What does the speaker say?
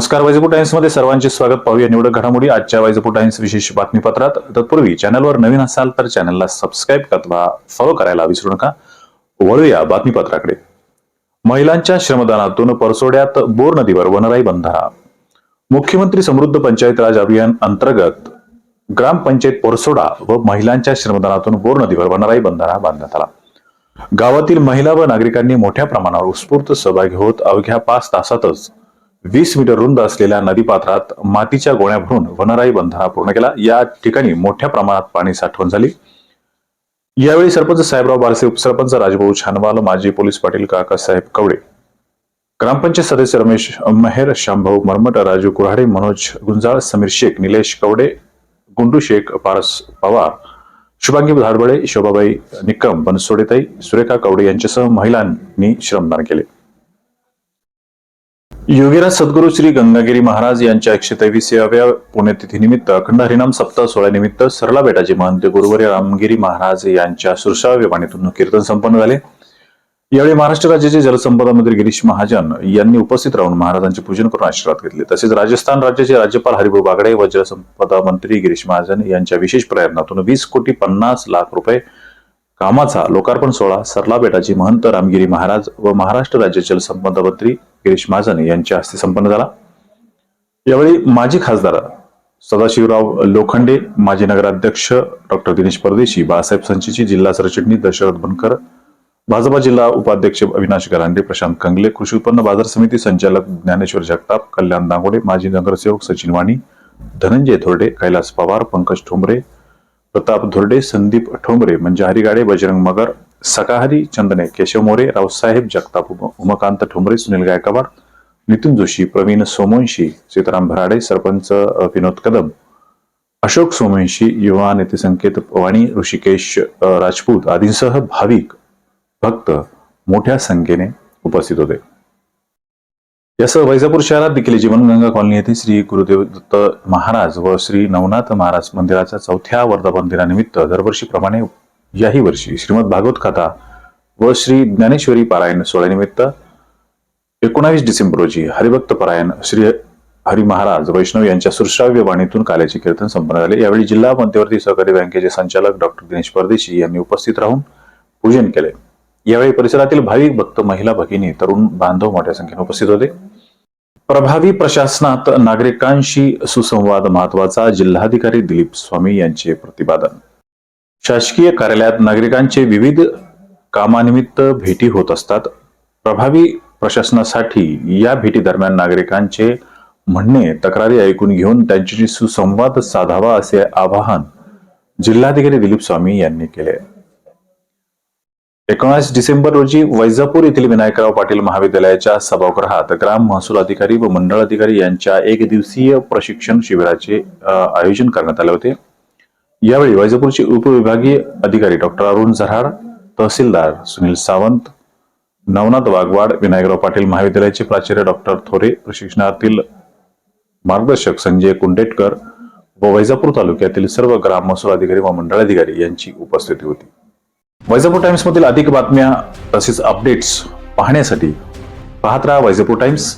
नमस्कार वैजपूर टाइम्समध्ये सर्वांचे स्वागत. पाहूया निवडक घडामोडी. आजच्या वैजपूर टाइम्स विशेष बातमीपत्रात. तत्पूर्वी चॅनलवर नवीन असाल तर चॅनलला सबस्क्राईब अथवा फॉलो करायला विसरू नका. वळूया बातमीपत्राकडे. महिलांच्या श्रमदानातून परसोड्यात बोर नदीवर वनराई बंधारा. मुख्यमंत्री समृद्ध पंचायत राज अभियान अंतर्गत ग्रामपंचायत परसोडा व महिलांच्या श्रमदानातून बोर नदीवर वनराई बंधारा बांधण्यात आला. गावातील महिला व नागरिकांनी मोठ्या प्रमाणावर उत्स्फूर्त सहभागी होत अवघ्या पाच तासातच वीस मीटर रुंद असलेल्या नदीपात्रात मातीच्या गोळ्या भरून वनराई बंधारा पूर्ण केला. या ठिकाणी मोठ्या प्रमाणात पाणी साठवण झाली. यावेळी सरपंच साहेबराव बारसे उपसरपंच राजभाऊ छानवाल माजी पोलीस पाटील काकासाहेब कवडे ग्रामपंचायत सदस्य रमेश मेहर शांभाऊ मरमट राजू कुऱ्हाडे मनोज गुंजाळ समीर शेख निलेश कवडे गुंडू शेख पारस पवार शुभांगी धाडबळे शोभाबाई निकम बनसोडेताई सुरेखा कवडे यांच्यासह महिलांनी श्रमदान केले. योगीराज सद्गुरू श्री गंगागिरी महाराज यांच्या एकशे तेविसाव्या पुण्यतिथीनिमित्त अखंड हरिनाम सप्ताह सोहळ्यानिमित्त सरला बेटाचे महंत गुरुवर्य रामगिरी महाराज यांच्या सुरसाव्य वाणीतून कीर्तन संपन्न झाले. यावेळी महाराष्ट्र राज्याचे जलसंपदा मंत्री गिरीश महाजन यांनी उपस्थित राहून महाराजांचे पूजन करून आशीर्वाद घेतले. तसेच राजस्थान राज्याचे राज्यपाल हरिभाऊ बागडे व जलसंपदा मंत्री गिरीश महाजन यांच्या विशेष प्रयत्नातून वीस कोटी पन्नास लाख रुपये कामाचा लोकार्पण सोहळा सरला बेटाची महंत रामगिरी महाराज व महाराष्ट्र राज्य जलसंपदा मंत्री गिरीश महाजन यांच्या हस्ते संपन्न झाला. यावेळी माजी खासदार सदाशिवराव लोखंडे माजी नगराध्यक्ष डॉक्टर दिनेश परदेशी बाळासाहेब संचीची जिल्हा सरचिटणीस दशरथ बनकर भाजपा जिल्हा उपाध्यक्ष अविनाश गरांडे प्रशांत कंगले कृषी उत्पन्न बाजार समिती संचालक ज्ञानेश्वर जगताप कल्याण दांगोडे माजी नगरसेवक सचिन वाणी धनंजय थोरडे कैलास पवार पंकज ठोंबरे प्रताप धोरडे संदीप ठोंबरे म्हणजे हरिगाडे बजरंग मगर सकाहरी चंदने केशव मोरे रावसाहेब जगताप उमाकांत ठोंबरे सुनील गायकवाड नितीन जोशी प्रवीण सोमवंशी सीताराम भराडे सरपंच विनोद कदम अशोक सोमवंशी युवा नेते संकेत वाणी ऋषिकेश राजपूत आदींसह भाविक भक्त मोठ्या संख्येने उपस्थित होते. यासह वैजापूर शहरात देखील जीवनगंगा कॉलनी येथे श्री गुरुदेव दत्त महाराज व श्री नवनाथ महाराज मंदिराच्या चौथ्या वर्धापन दिनानिमित्त दरवर्षीप्रमाणे याही वर्षी. श्रीमद भागवत कथा व श्री ज्ञानेश्वरी पारायण सोहळ्यानिमित्त एकोणावीस डिसेंबर रोजी हरिभक्त पारायण श्री हरी महाराज वैष्णव यांच्या सुश्राव्य वाणीतून काल्याचे कीर्तन संपन्न झाले. यावेळी जिल्हा मध्यवर्ती सहकारी बँकेचे संचालक डॉक्टर दिनेश परदेशी यांनी उपस्थित राहून पूजन केले. यावेळी परिसरातील भाविक भक्त महिला भगिनी तरुण बांधव मोठ्या संख्येने उपस्थित होते. प्रभावी प्रशासनात नागरिकांशी सुसंवाद महत्त्वाचा जिल्हाधिकारी दिलीप स्वामी यांचे प्रतिपादन. शासकीय कार्यालयात नागरिकांचे विविध कामानिमित्त भेटी होत असतात. प्रभावी प्रशासनासाठी या भेटी दरम्यान नागरिकांचे म्हणणे तक्रारी ऐकून घेऊन त्यांच्याशी सुसंवाद साधावा असे आवाहन जिल्हाधिकारी दिलीप स्वामी यांनी केले. एकोणीस डिसेंबर रोजी वैजापूर येथील विनायकराव पाटील महाविद्यालयाच्या सभागृहात ग्राम महसूल अधिकारी व मंडळ अधिकारी यांच्या एक दिवसीय प्रशिक्षण शिबिराचे आयोजन करण्यात आले होते. यावेळी वैजापूरचे उपविभागीय अधिकारी डॉक्टर अरुण झराड तहसीलदार सुनील सावंत नवनाथ वाघवाड विनायकराव पाटील महाविद्यालयाचे प्राचार्य डॉक्टर थोरे प्रशिक्षणातील मार्गदर्शक संजय कुंडेटकर व वैजापूर तालुक्यातील सर्व ग्राम महसूल अधिकारी व मंडळाधिकारी यांची उपस्थिती होती. वैजापूर टाइम्स मधील अधिक बातम्या तसेच अपडेट्स पाहण्यासाठी पाहत राहा वैजापूर टाइम्स.